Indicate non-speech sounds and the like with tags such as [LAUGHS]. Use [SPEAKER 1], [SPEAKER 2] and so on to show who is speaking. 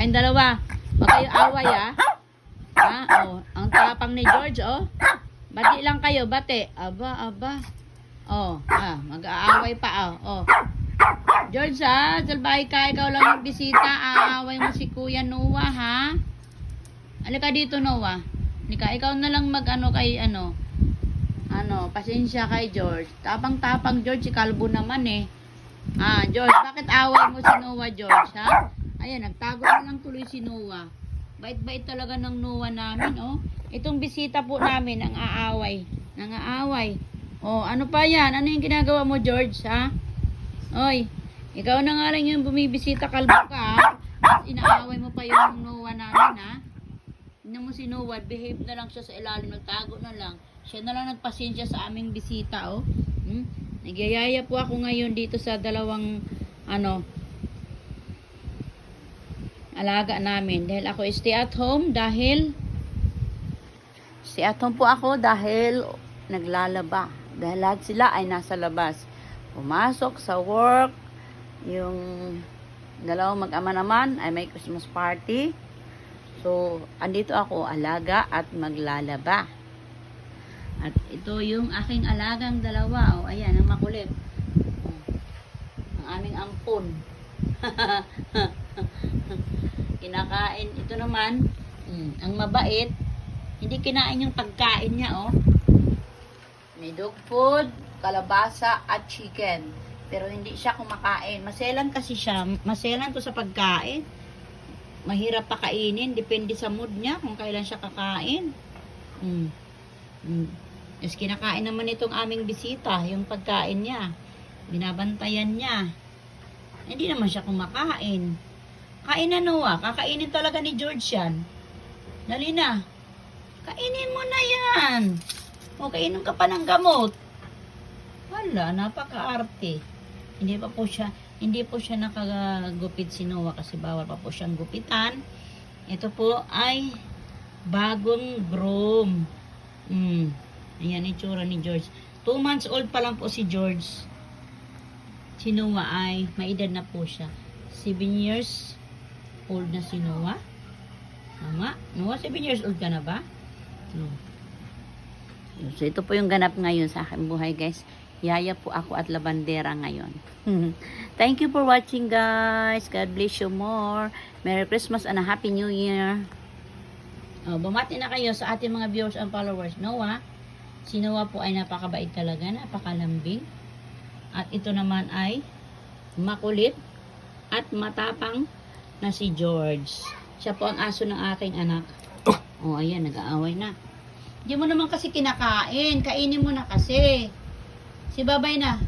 [SPEAKER 1] Kayong dalawa. Huwag kayo away, ah. Ha? Oh, ang tapang ni George, oh. Bati lang kayo, bati. Aba, aba. Oh, ah, mag-aaway pa, oh. oh. George, ha? Salbahay ka, ikaw lang yung bisita. Aaway mo si Kuya Noah, ha? Halika dito, Noah. Halika, ikaw na lang mag-ano kay, ano, ano, pasensya kay George. Tapang-tapang, George, si Kalbo naman, eh. Ah, George, bakit away mo si Noah, George, ha? Ayan, nagtago na lang tuloy si Noah. Bait-bait talaga ng Noah namin, oh. Itong bisita po namin, ang aaway. Nang aaway. Oh, ano pa yan? Ano yung ginagawa mo, George, ha? Oy, ikaw na nga lang yung bumibisita, kalbo ka, Inaaway mo pa yung Noah namin, ha? Tingnan mo si Noah, behave na lang siya sa ilalim, nagtago na lang. Siya na lang nagpasensya sa aming bisita, oh. Hmm? Nagyayaya po ako ngayon dito sa dalawang, ano, alaga namin. Dahil ako stay at home dahil stay at home po ako dahil naglalaba. Dahil lahat sila ay nasa labas. Pumasok sa work, yung dalawang mag-ama naman ay may Christmas party. So, andito ako alaga at maglalaba. At ito yung aking alagang dalawa. O, ayan, ang makulit. Ang aming ampon. [LAUGHS] Kinakain. Ito naman, mm, ang mabait. Hindi kinain yung pagkain niya, oh. May dog food, kalabasa, at chicken. Pero hindi siya kumakain. Maselan kasi siya. Maselan to sa pagkain. Mahirap pakainin. Depende sa mood niya kung kailan siya kakain. Mm. Mm. Yes, kinakain naman itong aming bisita, yung pagkain niya. Binabantayan niya. Hindi naman siya kumakain. Kain na Noah, kakainin talaga ni George yan. Dali na. Kainin mo na yan. O, kainom ka pa ng gamot. Wala, napaka-arte. Hindi pa po siya, hindi po siya nakagupit si Noah kasi bawal pa po siyang gupitan. Ito po ay bagong broom. Mm. Ayan, itsura ni George. Two months old pa lang po si George. Si Noah ay, may edad na po siya. Seven years old na si Noah. Tama? Noah, seven years old ka na ba? No. So, ito po yung ganap ngayon sa aking buhay, guys. Yaya po ako at labandera ngayon. [LAUGHS] Thank you for watching, guys. God bless you more. Merry Christmas and a Happy New Year. Oh, bumati na kayo sa ating mga viewers and followers. Noah, si Noah po ay napakabait talaga, napakalambing. At ito naman ay makulit at matapang na si George. Siya po ang aso ng aking anak. Oh, ayan, nag-aaway na. Hindi mo naman kasi kinakain. Kainin mo na kasi. Si Babay na.